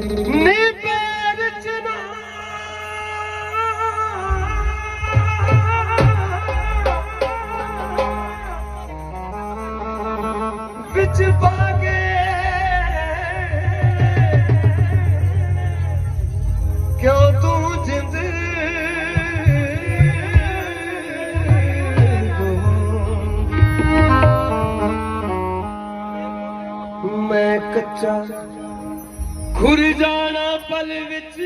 ਨੀ ਵਿੱਚ ਬਾਗੇ ਕਿਉਂ ਤੂੰ ਜਿੰਦ ਮੈਂ ਕੱਚਾ ਖੁਰ ਜਾਣਾ ਪਲ ਵਿੱਚ।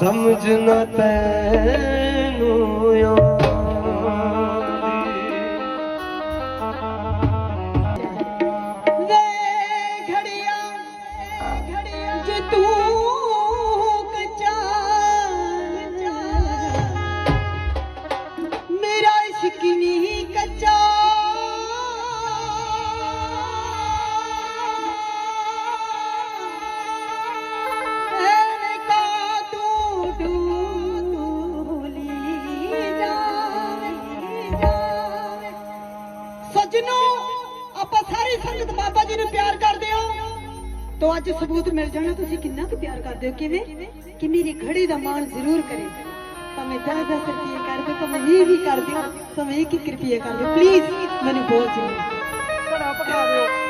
ਸਮਝਣਾ ਤੈਨੂੰ ਆਉਂਦੀ ਜੀ ਨੂੰ ਪਿਆਰ ਕਰਦੇ ਹਾਂ? ਤੋ ਅੱਜ ਸਬੂਤ ਮਿਲ ਜਾਣਾ, ਤੁਸੀਂ ਕਿੰਨਾ ਕੁ ਪਿਆਰ ਕਰਦੇ ਹੋ? ਕਿਵੇਂ? ਕਿ ਮੇਰੀ ਘੜੀ ਦਾ ਮਾਣ ਜ਼ਰੂਰ ਕਰੇ। ਭਾਵੇਂ 10 10 ਰੁਪਏ ਕਰ ਦਿਓ ਭਾਵੇਂ ਵੀਹ ਵੀ ਕਰ ਦਿਓ ਭਾਵੇਂ ਇੱਕ ਇੱਕ ਰੁਪਏ ਕਰ ਦਿਓ ਪਲੀਜ਼ ਮੈਨੂੰ ਬੋਲ ਜ਼ਰੂਰ ਹੋ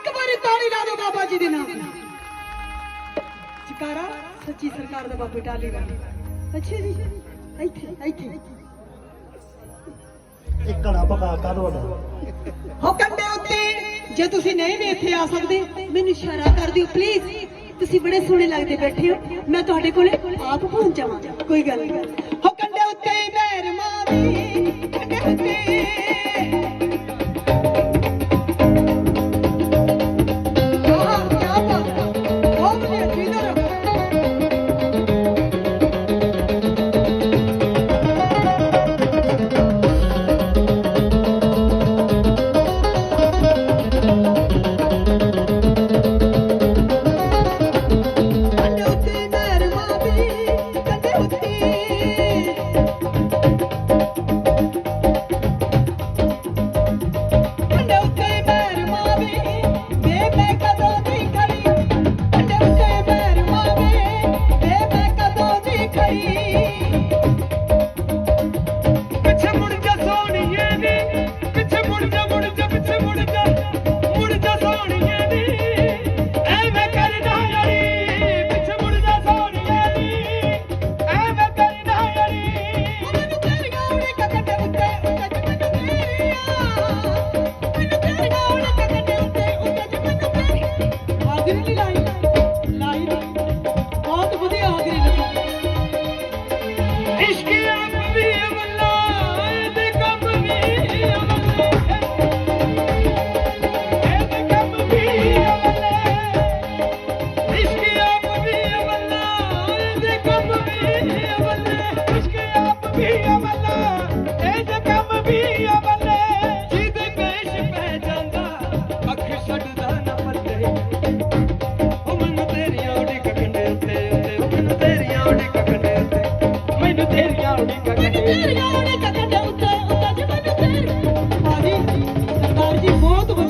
ਇੱਕ ਵਾਰੀ ਤਾੜੀ ਲਾ ਦਿਓ ਬਾਬਾ ਜੀ ਦੇ ਨਾਮ ਚਕਾਰਾ ਸੱਚੀ ਸਰਕਾਰ ਦਾ ਬਾਬੂ ਟਾਲੀ ਵਾਲੀ। ਅੱਛਾ ਜੀ ਇੱਥੇ ਇੱਥੇ। ਇੱਕ ਘੜਾ ਪਕਾ ਤਾ ਤੁਹਾਡਾ। ਹੋ ਕੰਡੇ ਉੱਤੇ ਜੇ ਤੁਸੀਂ ਨਹੀਂ ਵੀ ਇੱਥੇ ਆ ਸਕਦੇ ਮੈਨੂੰ ਇਸ਼ਾਰਾ ਕਰ ਦਿਓ ਪਲੀਜ਼ ਤੁਸੀਂ ਬੜੇ ਸੋਹਣੇ ਲੱਗਦੇ ਬੈਠੇ ਹੋ। ਮੈਂ ਤੁਹਾਡੇ ਕੋਲੇ ਆਪ ਪਹੁੰਚ ਜਾਵਾਂ। ਕੋਈ ਗੱਲ ਨਹੀਂ। ਹੋ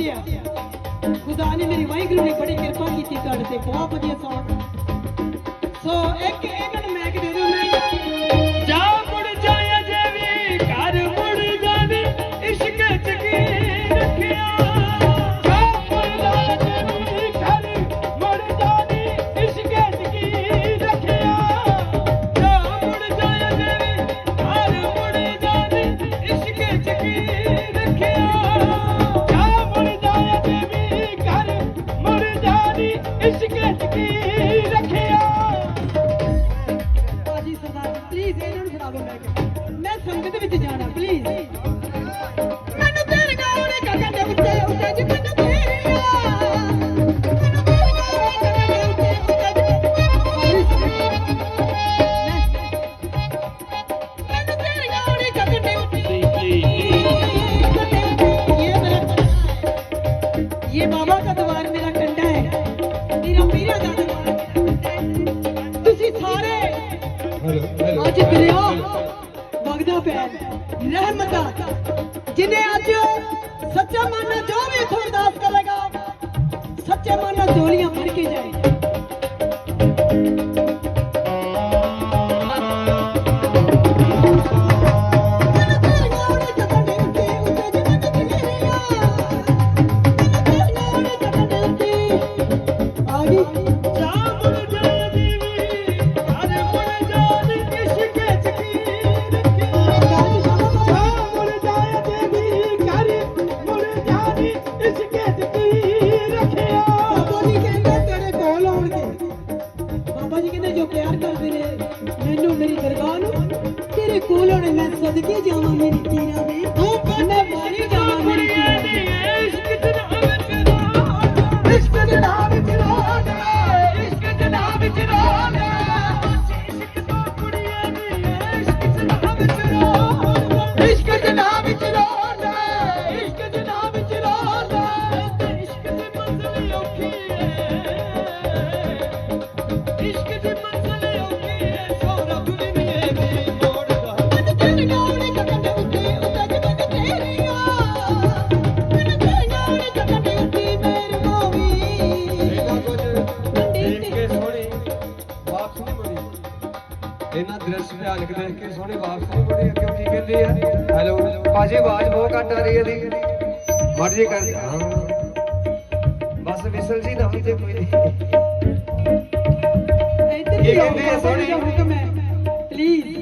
ਵਧੀਆ। ਖੁਦਾ ਨੇ ਮੇਰੀ ਵਾਹਿਗੁਰੂ ਨੇ ਬੜੀ ਕਿਰਪਾ ਕੀਤੀ, ਤੁਹਾਡੇ ਤੇ ਬਹੁਤ ਵਧੀਆ ਸੌਂਗ। ਸੋ ਇੱਕ ਇਹਨਾਂ ਨੂੰ ਮੈਂ ਕਿ ਮੈਂ ਸੰਗਤ ਵਿੱਚ ਜਾਣਾ ਪਲੀਜ਼ ਮੈਨੂੰ ਤੇਰੇ ਨਾਲ ਉਹਨੇ ਕਾਕਾ ਦੇ ਉੱਤੇ ਉੱਤੇ ਜੀ ਮੈਨੂੰ ਸਾਰੇ ਅੱਜ ਦਰਿਆ ਵਗਦਾ ਪਿਆ ਰਹਿਮਤ ਦਾ ਜਿਨੇ ਅੱਜ ਸੱਚਾ ਮਨ ਨਾਲ ਜੋ ਵੀ ਇੱਥੋਂ ਅਰਦਾਸ ਕਰੇਗਾ ਸੱਚੇ ਮਨ ਨਾਲ ਝੋਲੀਆਂ ਭਰ ਕੇ ਜਾਏ Thank you. ਕਰਦੇ ਆ। ਹੈਲੋ ਪਾਜੀ ਆਵਾਜ਼ ਬਹੁਤ ਘੱਟ ਆ ਰਹੀ ਹੈ ਦੀ। ਮਰਜ਼ੀ ਕਰ। ਹਾਂ। ਬਸ ਵਿਸਲ ਜੀ ਨਾ ਤੇ ਕੋਈ। ਨਹੀਂ ਇਹ ਕਹਿੰਦੇ ਆ ਸੋਹਣੀ